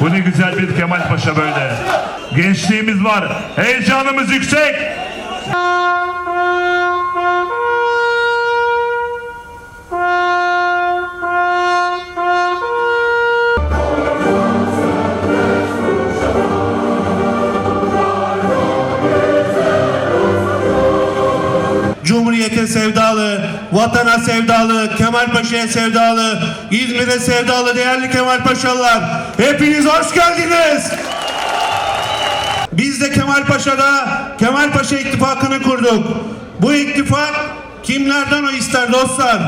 Bu ne güzel bir Kemal Paşa böyle. Gençliğimiz var. Heyecanımız yüksek. Cumhuriyete sevdalı, vatana sevdalı, Kemal Paşa'ya sevdalı, İzmir'e sevdalı değerli Kemal Paşalılar. Hepiniz hoş geldiniz. Biz de Kemal Paşa'da Kemal Paşa ittifakını kurduk. Bu ittifak kimlerden o ister dostlar?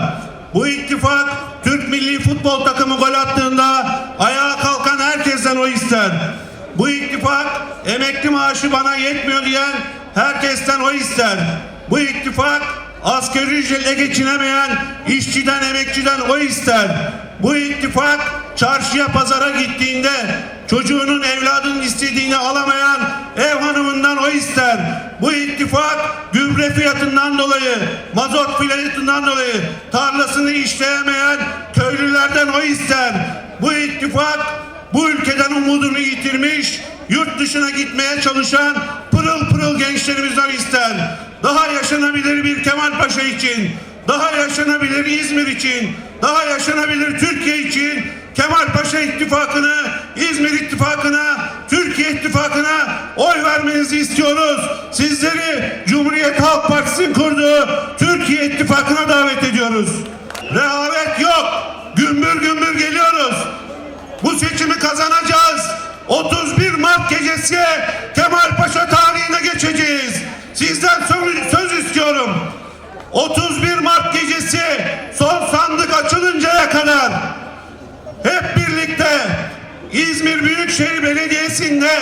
Bu ittifak Türk milli futbol takımı gol attığında ayağa kalkan herkesten o ister. Bu ittifak emekli maaşı bana yetmiyor diyen herkesten o ister. Bu ittifak asgari ücretle geçinemeyen işçiden emekçiden o ister. Bu ittifak çarşıya pazara gittiğinde çocuğunun evladının istediğini alamayan ev hanımından o ister. Bu ittifak gübre fiyatından dolayı, mazot fiyatından dolayı tarlasını işleyemeyen köylülerden o ister. Bu ittifak bu ülkeden umudunu yitirmiş, yurt dışına gitmeye çalışan pırıl pırıl gençlerimizden ister. Daha yaşanabilir bir Kemal Paşa için, daha yaşanabilir İzmir için, daha yaşanabilir Türkiye için Kemal Paşa ittifakını, İzmir ittifakına, Türkiye ittifakına oy vermenizi istiyoruz. Sizleri Cumhuriyet Halk Partisi'nin kurduğu Türkiye ittifakına davet ediyoruz. Rehavet yok. Gümbür gümbür geliyoruz. Bu seçimi kazanacağız. 31 Mart gecesi Kemal Paşa tarihine geçeceğiz. Sizden istiyorum. 31 Mart gecesi son sandık açılıncaya kadar hep birlikte İzmir Büyükşehir Belediyesi'nde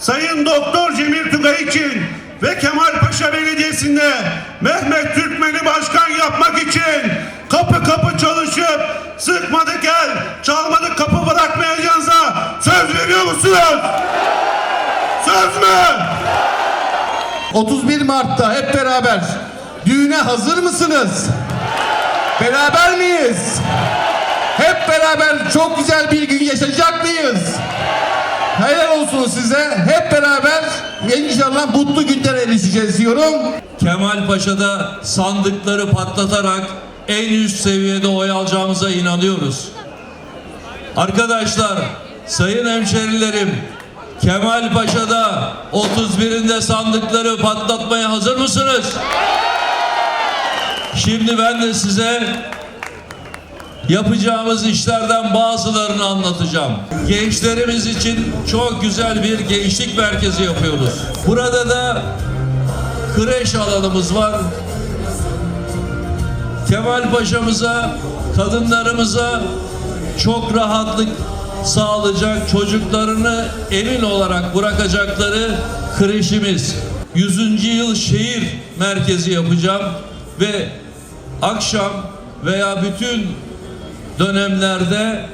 Sayın Doktor Cemil Tugay için ve Kemal Paşa Belediyesi'nde Mehmet Türkmen'i başkan yapmak için kapı kapı çalışıp sıkmadık el, çalmadık kapı bırakmayacağınıza söz veriyor musunuz? Söz mü? 31 Mart'ta hep beraber düğüne hazır mısınız? Beraber miyiz? Hep beraber çok güzel bir gün yaşayacak mıyız? Helal olsun size. Hep beraber inşallah mutlu günlere erişeceğiz diyorum. Kemal Paşa'da sandıkları patlatarak en üst seviyede oy alacağımıza inanıyoruz. Arkadaşlar, sayın hemşerilerim, Kemal Paşa'da 31'inde sandıkları patlatmaya hazır mısınız? Şimdi ben de size yapacağımız işlerden bazılarını anlatacağım. Gençlerimiz için çok güzel bir gençlik merkezi yapıyoruz. Burada da kreş alanımız var. Kemal Paşa'mıza, kadınlarımıza çok rahatlık sağlayacak, çocuklarını emin olarak bırakacakları kreşimiz. 100. yıl şehir merkezi yapacağım ve akşam veya bütün dönemlerde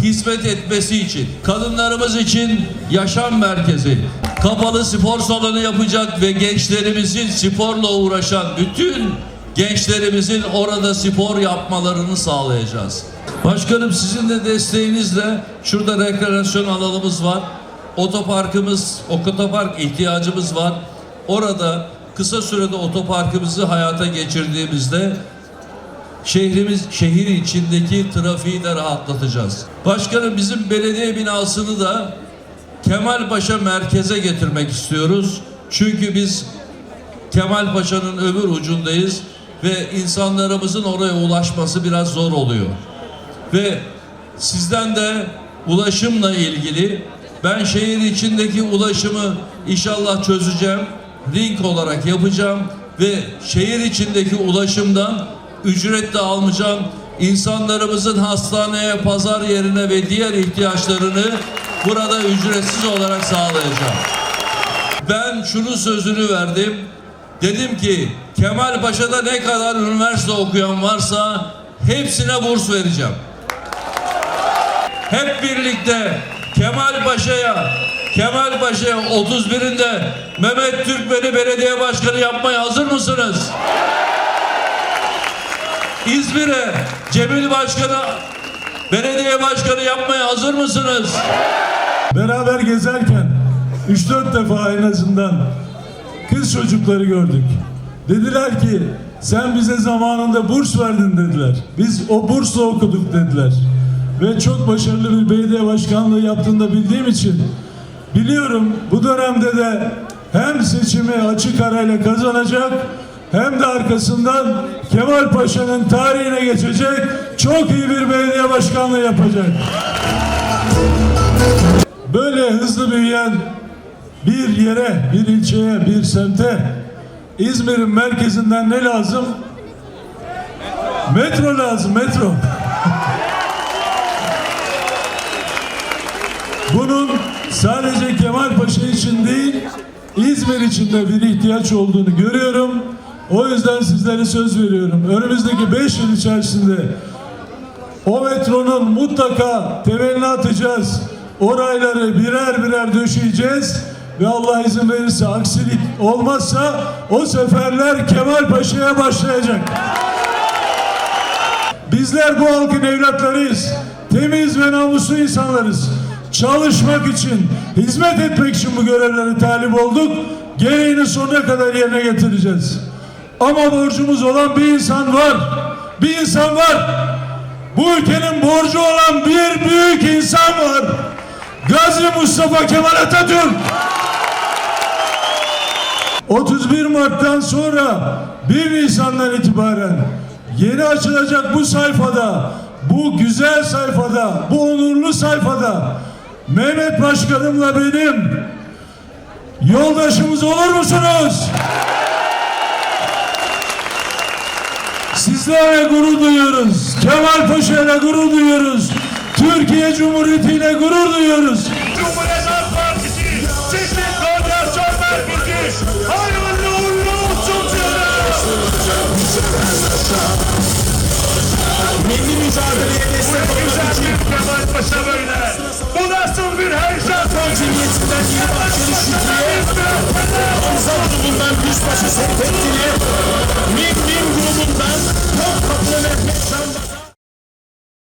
hizmet etmesi için, kadınlarımız için yaşam merkezi, kapalı spor salonu yapacak ve gençlerimizin sporla uğraşan bütün gençlerimizin orada spor yapmalarını sağlayacağız. Başkanım sizin de desteğinizle şurada rekreasyon alanımız var. Otoparkımız, otopark ihtiyacımız var. Orada kısa sürede otoparkımızı hayata geçirdiğimizde şehrimiz şehir içindeki trafiği de rahatlatacağız. Başkanım bizim belediye binasını da Kemalpaşa merkeze getirmek istiyoruz. Çünkü biz Kemalpaşa'nın öbür ucundayız ve insanlarımızın oraya ulaşması biraz zor oluyor. Ve sizden de ulaşımla ilgili ben şehir içindeki ulaşımı inşallah çözeceğim. Ring olarak yapacağım ve şehir içindeki ulaşımdan ücret de almayacağım. İnsanlarımızın hastaneye, pazar yerine ve diğer ihtiyaçlarını burada ücretsiz olarak sağlayacağım. Ben şunun sözünü verdim. Dedim ki Kemal Paşa'da ne kadar üniversite okuyan varsa hepsine burs vereceğim. Hep birlikte Kemal Paşa'ya Kemalpaşa 31'inde Mehmet Türkmen'i belediye başkanı yapmaya hazır mısınız? İzmir'e Cemil Başkanı belediye başkanı yapmaya hazır mısınız? Beraber gezerken 3-4 defa en azından kız çocukları gördük. Dediler ki sen bize zamanında burs verdin dediler. Biz o bursla okuduk dediler. Ve çok başarılı bir belediye başkanlığı yaptığını da bildiğim için biliyorum bu dönemde de hem seçimi açık arayla kazanacak hem de arkasından Kemal Paşa'nın tarihine geçecek çok iyi bir belediye başkanlığı yapacak. Böyle hızlı büyüyen bir yere, bir ilçeye, bir semte İzmir'in merkezinden ne lazım? Metro lazım, metro. Bunun sadece Kemalpaşa için değil, İzmir için de bir ihtiyaç olduğunu görüyorum. O yüzden sizlere söz veriyorum. Önümüzdeki 5 yıl içerisinde o metronun mutlaka temelini atacağız. Orayları birer birer döşeyeceğiz. Ve Allah izin verirse aksilik olmazsa o seferler Kemal Paşa'ya başlayacak. Bizler bu halkın evlatlarıyız. Temiz ve namuslu insanlarız. Çalışmak için, hizmet etmek için bu görevlere talip olduk. Gereğini sonuna kadar yerine getireceğiz. Ama borcumuz olan bir insan var. Bir insan var. Bu ülkenin borcu olan bir büyük insan var. Gazi Mustafa Kemal Atatürk. 31 Mart'tan sonra 1 Nisan'dan itibaren yeni açılacak bu sayfada, bu güzel sayfada, bu onurlu sayfada Mehmet Başkanımla benim yoldaşımız olur musunuz? Sizlerle gurur duyuyoruz. Kemal Paşa ile gurur duyuyoruz. Türkiye Cumhuriyeti ile gurur duyuyoruz. Cumhuriyet Halk Partisi Çiftlik Koordinasyon Merkezi hayırlı uğurlu olsun diyoruz. Milli mücadeleye destek olmak için Hamza grubundan Yüzbaşı Seyfettin'e, Mim